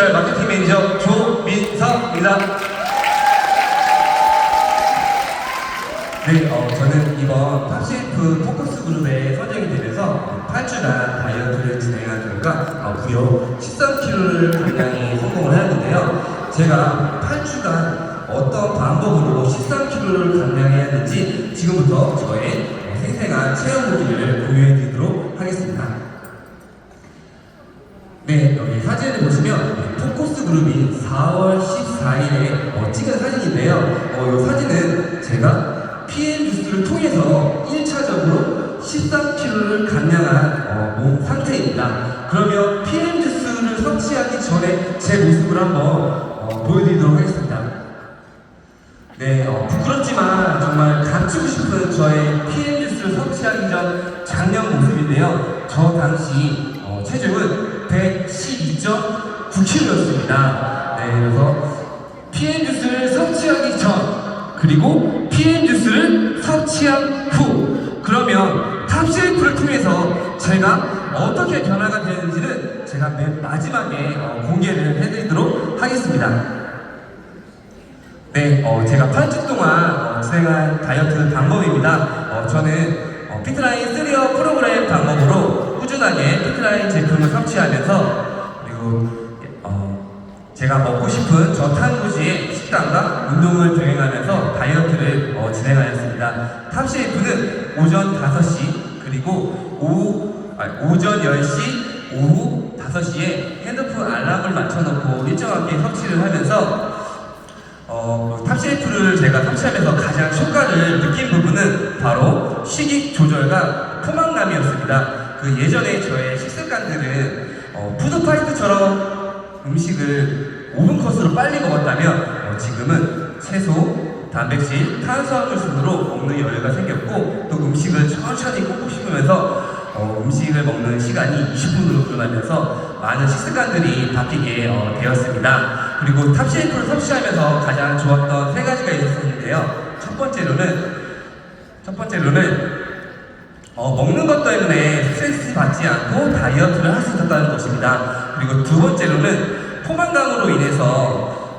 디지털 마케팅 매니저 조민석입니다. 네, 어, 저는 이번 탑셰프 포커스 그룹에 선정이 되면서 8주간 다이어트를 진행한 결과 어, 무려 13kg를 감량에 성공을 하였는데요. 제가 8주간 어떤 방법으로 13kg를 감량해야 하는지 지금부터 저의 어, 생생한 체험 후기를 공유해 드리도록 하겠습니다. 네, 여기 사진을 보시면 포커스 그룹이 4월 14일에 어, 찍은 사진인데요. 어, 이 사진은 제가 PM 뉴스를 통해서 1차적으로 13kg를 감량한 어, 몸 상태입니다. 그러면 PM 뉴스를 섭취하기 전에 제 모습을 한번 어, 보여드리도록 하겠습니다. 네, 어, 부끄럽지만 정말 감추고 싶은 저의 PM 뉴스를 섭취하기 전 작년 모습인데요. 저 당시 어, 체중은 112.9kg였습니다. 네, 그래서 PM 뉴스를 섭취하기 전 그리고 PM 뉴스를 섭취한 후 그러면 탑셀프를 통해서 제가 어떻게 변화가 되는지는 제가 맨 마지막에 어, 공개를 해드리도록 하겠습니다. 네, 어, 제가 8주 동안 어, 진행한 다이어트 방법입니다. 어, 저는 어, 피트라인 3어 프로그램 방법으로 꾸준하게 피트라인 제품을 섭취하면서 그리고 어, 제가 먹고 싶은 저탄고지의 식단과 운동을 병행하면서 다이어트를 어, 진행하였습니다. 탑셰프는 오전 5시 그리고 오후 아니, 오전 10시 오후 5시에 핸드폰 알람을 맞춰놓고 일정하게 섭취를 하면서 어, 탑셰프를 제가 섭취하면서 가장 효과를 느낀 부분은 바로 식익 조절과 포만감이었습니다. 그 예전에 저의 식습관들은 어, 푸드파이트처럼 음식을 5분 코스로 빨리 먹었다면 어, 지금은 채소, 단백질, 탄수화물 순으로 먹는 여유가 생겼고 또 음식을 천천히 꼭꼭 씹으면서 어, 음식을 먹는 시간이 20분으로 늘어나면서 많은 식습관들이 바뀌게 어, 되었습니다. 그리고 탑셰프를 섭취하면서 가장 좋았던 세 가지가 있었는데요. 첫 번째로는 첫 번째로는 어, 먹는 것 때문에 스트레스 받지 않고 다이어트를 할 수 있었다는 것입니다. 그리고 두 번째로는 포만감으로 인해서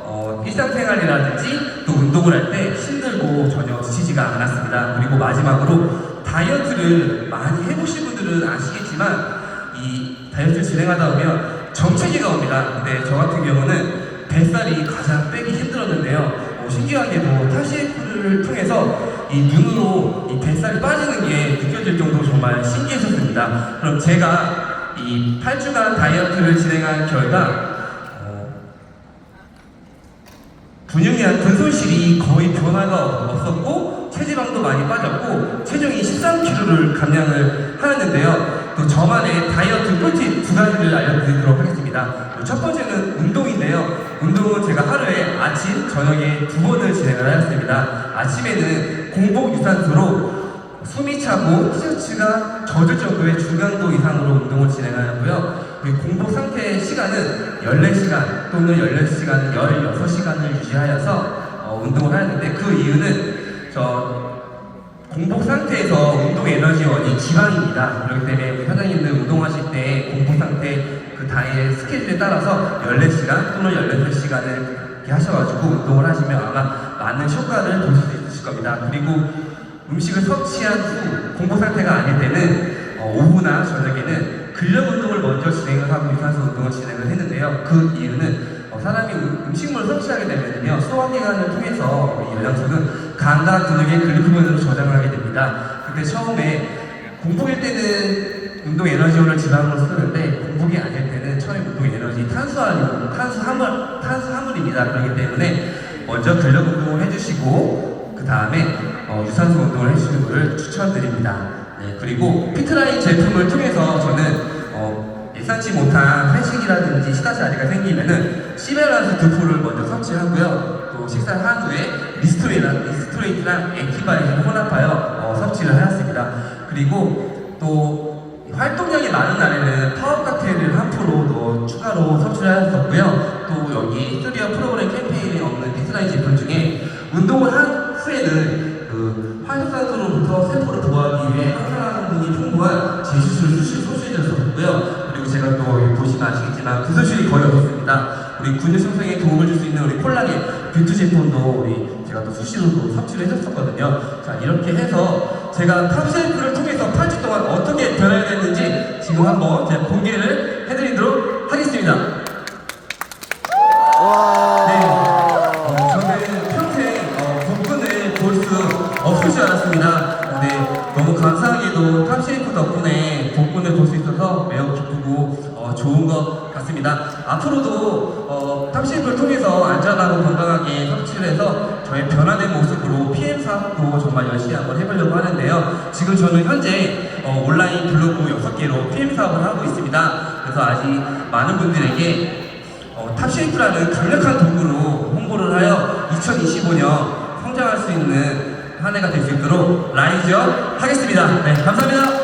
어, 일상생활이라든지 또 운동을 할 때 힘들고 전혀 지치지가 않았습니다. 그리고 마지막으로 다이어트를 많이 해보신 분들은 아시겠지만 이 다이어트를 진행하다 보면 정체기가 옵니다. 근데 저 같은 경우는 뱃살이 가장 빼기 힘들었는데요. 어, 신기하게도 타시에프를 통해서 이 눈으로 이 뱃살이 빠지는 게 느껴질 정도로 정말 신기했었습니다. 그럼 제가 이 8주간 다이어트를 진행한 결과 어, 근육량 근손실이 거의 변화가 없었고 체지방도 많이 빠졌고 체중이 13kg를 감량을 하였는데요. 또 저만의 다이어트 꿀팁 두 가지를 알려드리도록 하겠습니다. 첫 번째는 운동인데요. 운동은 제가 하루에 아침, 저녁에 두 번을 진행을 하였습니다. 아침에는 공복 유산소로 숨이 차고 티셔츠가 젖을 정도의 중강도 이상으로 운동을 진행하였고요. 그리고 공복 상태의 시간은 14시간 또는 16시간, 16시간을 유지하여서 어, 운동을 하였는데 그 이유는 저 공복 상태에서 운동 에너지원이 지방입니다. 그렇기 때문에 우리 사장님들 운동하실 때 상태 그 다이의 스케줄에 따라서 14시간 또는 16시간을 이렇게 하셔가지고 운동을 하시면 아마 많은 효과를 보실 수 있으실 겁니다. 그리고 음식을 섭취한 후 공복 상태가 아닐 때는 어, 오후나 저녁에는 근력 운동을 먼저 진행을 하고 유산소 운동을 진행을 했는데요. 그 이유는 어, 사람이 음- 음식물을 섭취하게 되면요 소화기관을 통해서 이 영양소는 간과 근육의 글루코겐으로 저장을 하게 됩니다. 근데 처음에 공복일 때는 운동 에너지원을 지방으로 쓰는데 공복이 아닐 처음에 운동 에너지 탄수화물, 탄수화물, 탄수화물입니다. 그렇기 때문에 먼저 근력 운동을 해주시고 그 다음에 어, 유산소 운동을 해주시는 것을 추천드립니다. 네, 그리고 피트라인 제품을 통해서 저는 어, 예상치 못한 회식이라든지 식사 자리가 생기면은 시베란스 두포를 먼저 섭취하고요. 또 식사 한 후에 리스토레이랑, 리스토레이트랑 액티바이를 혼합하여 어, 섭취를 하였습니다. 그리고 또 활동량이 많은 날에는 파워 칵테일을 한 프로 섭취를 하였었고요. 또 여기 스튜디오 프로그램 캠페인에 없는 피트라인 제품 중에 운동을 한 후에는 그 활성산소로부터 세포를 보호하기 위해 항산화 성분이 풍부한 제수술을 소실해줬었고요. 그리고 제가 또 보시면 아시겠지만 근소실이 거의 없었습니다. 우리 근육 형성에 도움을 줄 수 있는 우리 콜라겐 뷰티 제품도 우리 제가 또 수시로도 섭취를 해줬었거든요. 자 이렇게 해서 제가 탑셀프를 통해서 8주 동안 어떻게 변화가 됐는지 지금 한번 제가 공개를 것 같습니다. 앞으로도 어, 탑쉐이프를 통해서 안전하고 건강하게 섭취를 해서 저의 변화된 모습으로 PM 사업도 정말 열심히 한번 해보려고 하는데요. 지금 저는 현재 어, 온라인 블로그 6개로 PM 사업을 하고 있습니다. 그래서 아직 많은 분들에게 어, 탑쉐이프라는 강력한 도구로 홍보를 하여 2025년 성장할 수 있는 한 해가 될 수 있도록 라이저 하겠습니다. 네, 감사합니다.